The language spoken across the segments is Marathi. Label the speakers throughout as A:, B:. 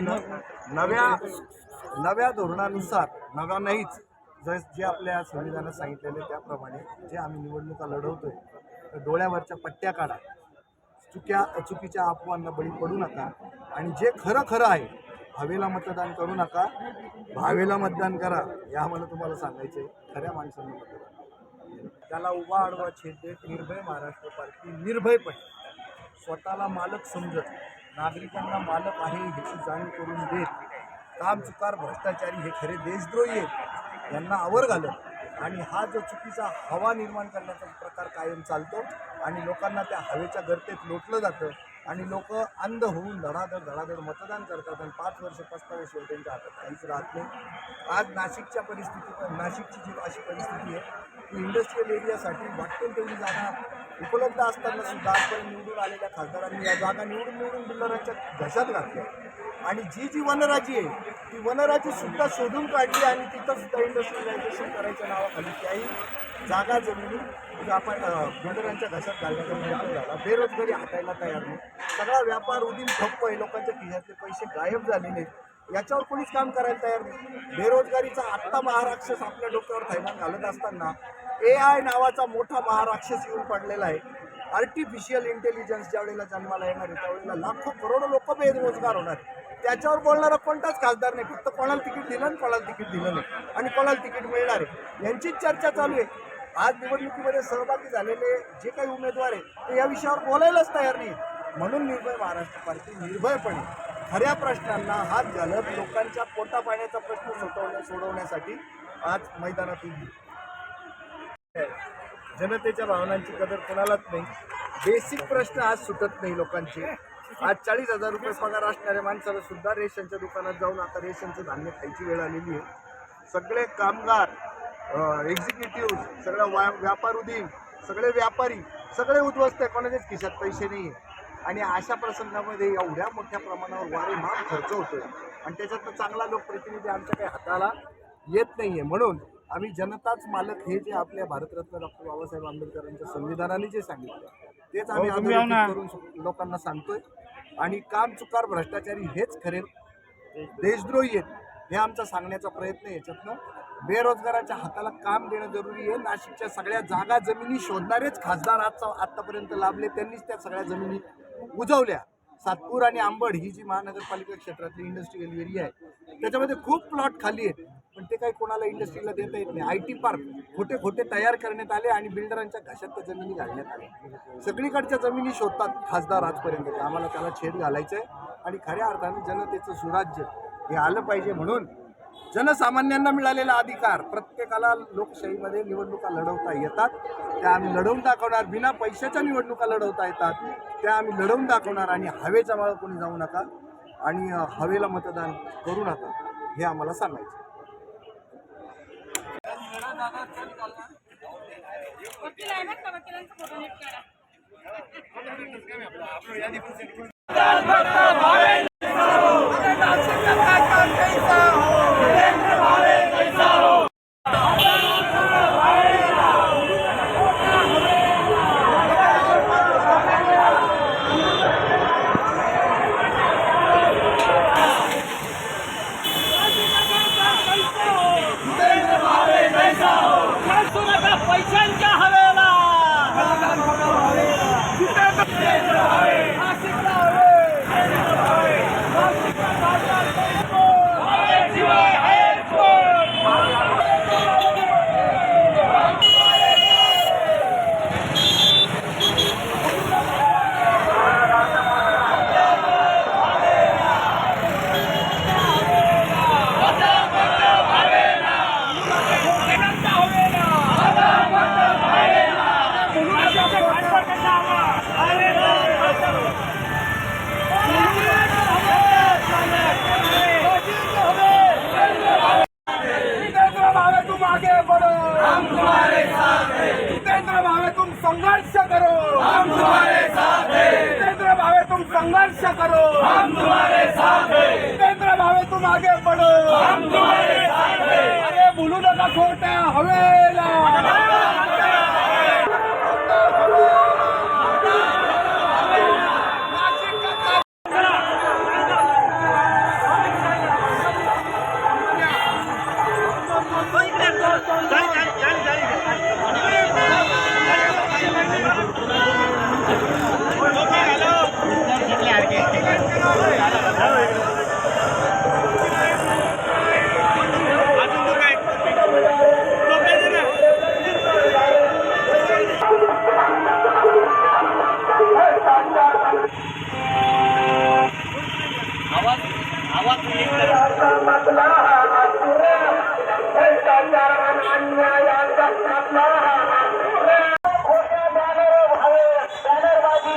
A: नव्या नव्या धोरणानुसार नव्या नाहीच जस जे आपल्या संविधानात सांगितलेले त्याप्रमाणे जे आम्ही निवडणुका लढवतोय तर डोळ्यावरच्या पट्ट्या काढा. चुक्या चुकीच्या अफवांना बळी पडू नका आणि जे खरं खरं आहे हवेला मतदान करू नका भावेला मतदान करा या मला तुम्हाला सांगायचं आहे खऱ्या माणसांना मतदान करा. त्याला उभा आडवा छेद देत निर्भय महाराष्ट्र पार्टी निर्भयपणे. स्वतःला मालक समजत नागरिकांना मालक आहे ह्याची जाणीव करून देत काम चुकार भ्रष्टाचारी हे खरे देशद्रोही आहेत यांना आवर घालत. आणि हा जो चुकीचा हवा निर्माण करण्याचा प्रकार कायम चालतो आणि लोकांना त्या हवेच्या गर्तेत लोटलं जातं आणि लोक अंध होऊन धडाधड धडाधड मतदान करतात आणि पाच वर्ष पस्ताव्याशिवाय त्यांच्या हातात काहीच राहत नाही. आज नाशिकच्या परिस्थिती नाशिकची जी अशी परिस्थिती आहे की इंडस्ट्रीयल एरियासाठी वाटेल तेवढी जागा उपलब्ध असताना सुद्धा आजपर्यंत निवडून आलेल्या खासदारांनी या जागा निवडून निवडून बिल्डरांच्या घशात घातल्या. आणि जी जी वनराजी आहे ती वनराजी सुद्धा शोधून काढली आणि तिथं सुद्धा इंडस्ट्रियलायझेशन करायच्या नावाखाली त्याही जागा जमिनी आपण बिल्डरांच्या घशात घालण्याचा प्रयत्न झाला. बेरोजगारी हटायला तयार नाही. सगळा व्यापार उदीन ठप्प आहे. लोकांच्या खिशातले पैसे गायब झालेले आहेत. याच्यावर कोणीच काम करायला तयार नाही. बेरोजगारीचा आत्ता महाराक्षस आपल्या डोक्यावर थैमान घालत असताना ए आय नावाचा मोठा महाराक्षस येऊन पडलेला आहे. आर्टिफिशियल इंटेलिजन्स ज्या वेळेला जन्माला येणार आहे त्यावेळेला लाखो करोडो लोक बेरोजगार होणार त्याच्यावर बोलणारा कोणताच खासदार नाही फक्त कोणाला तिकीट दिलं आणि कोणाला तिकीट दिलं नाही. आणि कोणाला तिकीट मिळणार आहे. यांचीच चर्चा चालू आहे. आज निवडणुकीमध्ये सहभागी झालेले जे काही उमेदवार आहेत ते या विषयावर बोलायलाच तयार नाही. म्हणून निर्भय महाराष्ट्र पार्टी निर्भयपणे खऱ्या प्रश्नांना हात घालत लोकांच्या पोटापाण्याचा प्रश्न सोडवण्या सोडवण्यासाठी आज मैदानात उभी जनतेच्या भावनांची कदर कोणालाच नाही. बेसिक प्रश्न आज सुटत नाही लोकांचे. आज चाळीस हजार रुपये पगार असणाऱ्या माणसाला सुद्धा रेशनच्या दुकानात जाऊन आता रेशनचं धान्य खायची वेळ आलेली आहे. सगळे कामगार एक्झिक्युटिव्ह सगळ्या व्या व्यापार उदीन सगळे व्यापारी सगळे उद्ध्वस्त आहे. कोणाच्याच खिशात पैसे नाही आहे आणि अशा प्रसंगामध्ये एवढ्या मोठ्या प्रमाणावर वारेमार खर्च होतोय. आणि त्याच्यातनं चांगला लोकप्रतिनिधी आमच्या काही हाताला येत नाही आहे म्हणून आम्ही जनताच मालक हे जे आपल्या भारतरत्न डॉक्टर बाबासाहेब आंबेडकरांच्या संविधानाने जे सांगितलं तेच आम्ही करून लोकांना सांगतोय. आणि काम चुकार भ्रष्टाचारी हेच खरे देशद्रोही आहेत हे आमचा सांगण्याचा प्रयत्न याच्यातनं. बेरोजगाराच्या हाताला काम देणं जरुरी आहे. नाशिकच्या सगळ्या जागा जमिनी शोधणारेच खासदार आजचा आत्तापर्यंत लाभले त्यांनीच त्या सगळ्या जमिनी उजवल्या. सातपूर आणि आंबड ही जी महानगरपालिका क्षेत्रातली इंडस्ट्रियल एरिया आहे त्याच्यामध्ये खूप प्लॉट खाली आहेत. पण ते काही कोणाला इंडस्ट्रीला देता येत नाही. आय टी पार्क खोटे खोटे तयार करण्यात आले आणि बिल्डरांच्या घशात त्या जमिनी घालण्यात आल्या. सगळीकडच्या जमिनी शोधतात खासदार आजपर्यंत. आम्हाला त्याला छेद घालायचा आहे आणि खऱ्या अर्थाने जनतेचं सुराज्य हे आलं पाहिजे म्हणून जनसामान्यांना मिळालेला अधिकार प्रत्येकाला लोकशाहीमध्ये निवडणुका लढवता येतात. त्या आम्ही लढवून दाखवणार. बिना पैशाच्या निवडणुका लढवता येतात. त्या आम्ही लढवून दाखवणार आणि हवेच्या मागं कोणी जाऊ नका आणि हवेला मतदान करू नका. हे आम्हाला सांगायचं
B: Amen. अरे बोलू नका छोट्या हवेला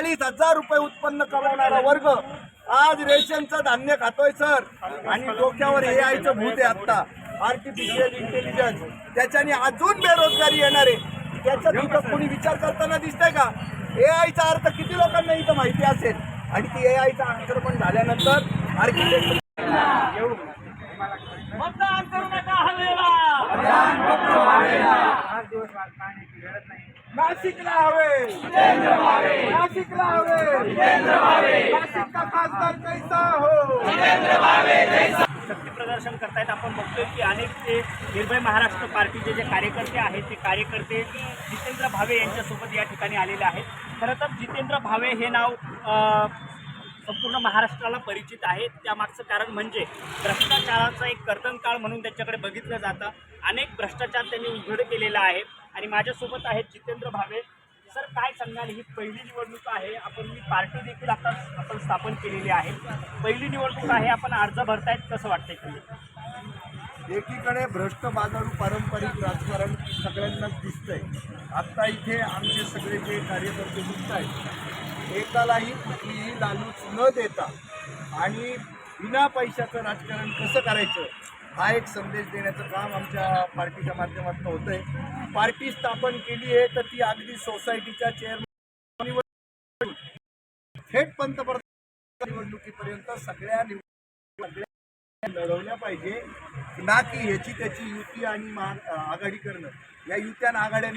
A: चाळीस हजार रुपये उत्पन्न कमवणारा वर्ग आज रेशनचं धान्य खातोय सर. आणि डोक्यावर ए आयचं भूत आहे आता आर्टिफिशियल इंटेलिजन्स त्याच्याने अजून बेरोजगारी येणार. आहे त्याच्यात इथं कोणी विचार करताना दिसतंय का? ए आयचा अर्थ किती लोकांना इथं माहिती असेल? आणि ती ए आयचा आक्रमण झाल्यानंतर आर्किटेक्ट
C: मतदान करू नका हवेला.
B: नाशिकला हवे. नाशिकला हवे नाशिक का खासदार कैसा हो?
C: शक्ती प्रदर्शन करतायत. आपण बघतोय की अनेक ते निर्भय महाराष्ट्र पार्टीचे जे कार्यकर्ते आहेत ते कार्यकर्ते जितेंद्र भावे यांच्यासोबत या ठिकाणी आलेले आहेत. खरं तर जितेंद्र भावे हे नाव संपूर्ण महाराष्ट्राला परिचित आहे. त्यामागचं कारण म्हणजे भ्रष्टाचाराचा एक कर्तनकाळ म्हणून त्याच्याकडे बघितलं जातं. अनेक भ्रष्टाचार त्यांनी उघड केलेला आहे. आणि माझ्यासोबत आहेत जितेंद्र भावे सर काय सांगाल? ही पहिली निवडणूक आहे. आपण ही पार्टी देखील आता आपण स्थापन केलेली आहे. पहिली निवडणूक आहे. आपण अर्ज भरतायत कसं वाटतंय तुम्ही?
A: एकीकडे भ्रष्ट बाजारू पारंपरिक राजकारण सगळ्यांनाच दिसतंय. आत्ता इथे आमचे सगळे जे कार्यकर्ते दिसत आहेत एकालाही कुठलीही लालूच न देता आणि बिना पैशाचं राजकारण कसं करायचं? हा एक संदेश देण्याचं काम आमच्या पार्टीच्या माध्यमातून होतंय. पार्टी स्थापन केली आहे तर ती अगदी सोसायटीच्या चेअरमन थेट पंतप्रधान निवडणुकीपर्यंत सगळ्या निवड लढवल्या पाहिजे. ना की ह्याची त्याची युती आणि महा आघाडी करणं. या युत्या आणि आघाड्यांनी